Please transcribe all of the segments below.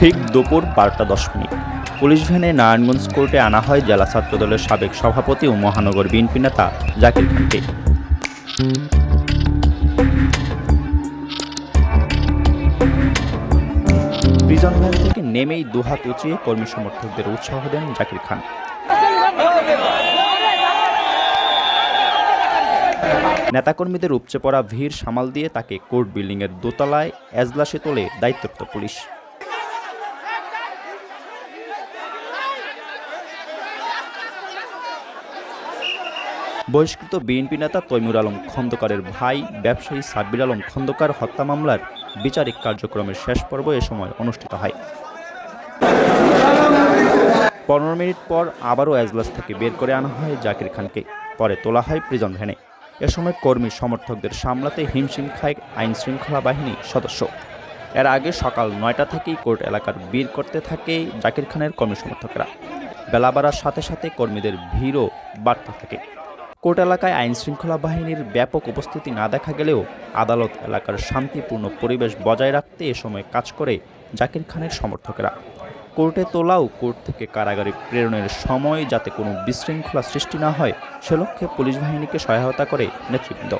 ঠিক দুপুর বারোটা দশ মিনিট। পুলিশ ভ্যানে নারায়ণগঞ্জ কোর্টে আনা হয় জেলা ছাত্রদলের সাবেক সভাপতি ও মহানগর বিএনপি নেতা জাকির খানকে। প্রিজন ভ্যান থেকে নেমেই দুহাত উঁচিয়ে কর্মী সমর্থকদের উৎসাহ দেন জাকির খান। নেতাকর্মীদের উপচে পড়া ভিড় সামাল দিয়ে তাকে কোর্ট বিল্ডিংয়ের দোতলায় এজলাসে তোলে দায়িত্বরত পুলিশ। বহিষ্কৃত বিএনপি নেতা তৈমুর আলম খন্দকারের ভাই, ব্যবসায়ী সাব্বির আলম খন্দকার হত্যা মামলার বিচারিক কার্যক্রমের শেষ পর্ব এ সময় অনুষ্ঠিত হয়। পনেরো মিনিট পর আবারও এজলাস থেকে বের করে আনা হয় জাকির খানকে। পরে তোলা হয় প্রিজন ভ্যানে। এ সময় কর্মী সমর্থকদের সামলাতে হিমশিম খায় আইন শৃঙ্খলা বাহিনী সদস্য। এর আগে সকাল নয়টা থেকেই কোর্ট এলাকার বীর করতে থাকে জাকির খানের কর্মী সমর্থকরা। বেলা বাড়ার সাথে সাথে কর্মীদের ভিড়ও বাড়তে থাকে। কোর্ট এলাকায় আইন শৃঙ্খলা বাহিনীর ব্যাপক উপস্থিতি না দেখা গেলেও আদালত এলাকার শান্তিপূর্ণ পরিবেশ বজায় রাখতে এ সময় কাজ করে জাকির খানের সমর্থকেরা। কোর্টে তোলাও কোর্ট থেকে কারাগারে প্রেরণের সময় যাতে কোনো বিশৃঙ্খলা সৃষ্টি না হয়, সে লক্ষ্যে পুলিশ বাহিনীকে সহায়তা করে নেতৃবৃন্দ।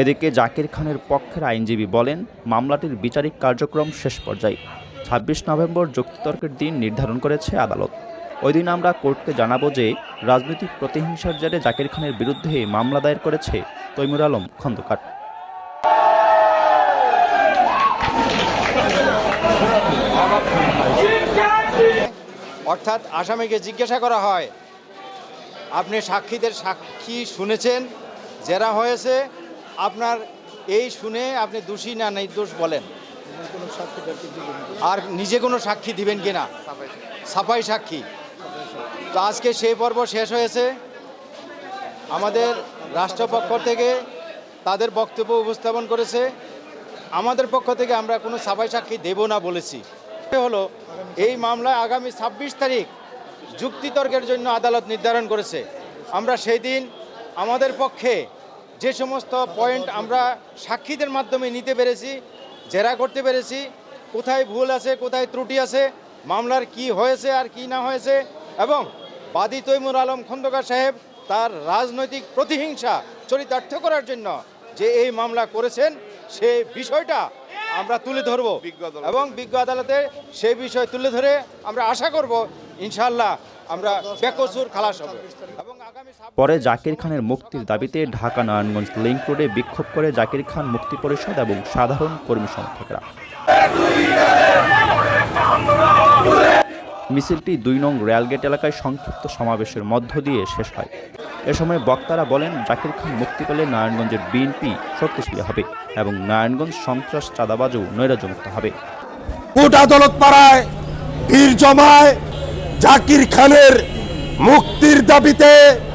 এদিকে জাকির খানের পক্ষের আইনজীবী বলেন, মামলাটির বিচারিক কার্যক্রম শেষ পর্যায়ে। ছাব্বিশ নভেম্বর যুক্তিতর্কের দিন নির্ধারণ করেছে আদালত। ওই দিন আমরা কোর্টকে জানাব যে রাজনৈতিক প্রতিহিংসার জেরে জাকির খানের বিরুদ্ধে মামলা দায়ের করেছে তৈমুর আলম খন্দকার। অর্থাৎ আসামিকে জিজ্ঞাসা করা হয়, আপনি সাক্ষীদের সাক্ষী শুনেছেন? জেরা হয়েছে? আপনার এই শুনে আপনি দোষী না নির্দোষ বলেন? আর নিজে কোনো সাক্ষী দিবেন কিনা সাফাই সাক্ষী। তো আজকে সেই পর্ব শেষ হয়েছে। আমাদের রাষ্ট্রপক্ষ থেকে তাদের বক্তব্য উপস্থাপন করেছে। আমাদের পক্ষ থেকে আমরা কোনো সাফাই সাক্ষী দেব না বলেছি। হলো, এই মামলা আগামী ছাব্বিশ তারিখ যুক্তিতর্কের জন্য আদালত নির্ধারণ করেছে। আমরা সেই দিন আমাদের পক্ষে যে সমস্ত পয়েন্ট আমরা সাক্ষীদের মাধ্যমে নিতে পেরেছি জেরা করতে পেরেছি। কোথায় ভুল আছে কোথায় ত্রুটি আছে মামলার কি হয়েছে আর কি না হয়েছে এবং বাদী তৈমুর আলম খন্দকার সাহেব তার রাজনৈতিক প্রতিহিংসা চরিতার্থ করার জন্য যে এই মামলা করেছেন সে বিষয়টা আমরা তুলে ধরব। এবং বিজ্ঞ আদালতে সেই বিষয় তুলে ধরে আমরা আশা করব ইনশাল্লাহ আমরা বেকসুর খালাস হব। এবং আগামী ছাব্বিশ পরে জাকির খানের মুক্তির দাবিতে ঢাকা নারায়ণগঞ্জ লিংক রোডে বিক্ষোভ করে জাকির খান মুক্তি পরিষদ এবং সাধারণ কর্মী সমর্থকরা। মিছিলটি দুই নং রেলগেট এলাকায় সংক্ষিপ্ত সমাবেশের মধ্য দিয়ে শেষ হয়। এ সময় বক্তারা বলেন জাকির খান মুক্তি পেলে নারায়ণগঞ্জের বিএনপি শক্তিশালী হবে এবং নারায়ণগঞ্জ সন্ত্রাস চাঁদাবাজও নৈরাজ্যমুক্ত হবে। কোর্ট আদালত পাড়ায় ভিড় জমায় জাকির খানের মুক্তির দাবিতে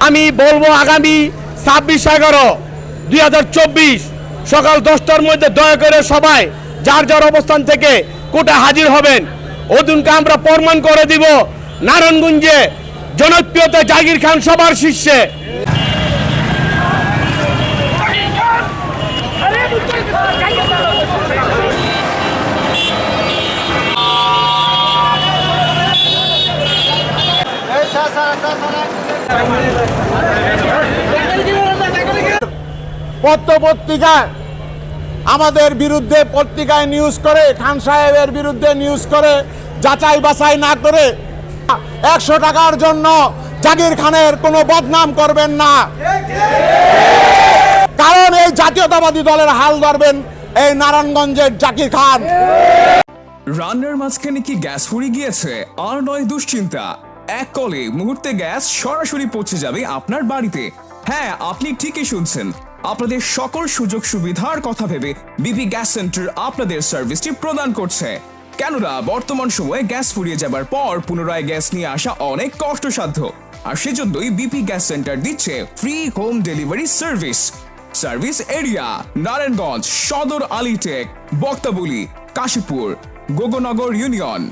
আমি বলব আগামী ছাব্বিশ এগারো দুই হাজার চব্বিশ সকাল দশটার মধ্যে দয়া করে সবাই যার যার অবস্থান থেকে কোটা হাজির হবেন। ওদিনকে আমরা প্রমাণ করে দিব, নারায়ণগঞ্জে জনপ্রিয়তা জাকির খান সবার শীর্ষে। পত্র পত্রিকায় আমাদের বিরুদ্ধে পত্রিকায় নিউজ করে, খান সাহেবের বিরুদ্ধে নিউজ করে, যাচাই বাছাই না করে একশো টাকার জন্য জাকির খানের কোনো বদনাম করবেন না। কারণ এই জাতীয়তাবাদী দলের হাল ধরবেন এই নারায়ণগঞ্জের জাকির খান। রান্নার মাঝখানে কি গ্যাস ফুরিয়ে গিয়েছে? আর নয় দুশ্চিন্তা। এক কলে মুহূর্তে গ্যাস সরাসরি পৌঁছে যাবে আপনার বাড়িতে। হ্যাঁ আপনি ঠিকই শুনছেন। আপনাদের সকল সুযোগ সুবিধার কথা ভেবে বিপি গ্যাস সেন্টার আপনাদের সার্ভিসটি প্রদান করছে। কেননা, বর্তমান সময়ে গ্যাস ফুরিয়ে যাবার পর পুনরায় গ্যাস নিয়ে আসা অনেক কষ্টসাধ্য। আর সেজন্যই বিপি গ্যাস সেন্টার দিচ্ছে free home delivery service service area, Narayanganj, Sadar Alirtek, Baktaboli, Kashipur, Gognagar union.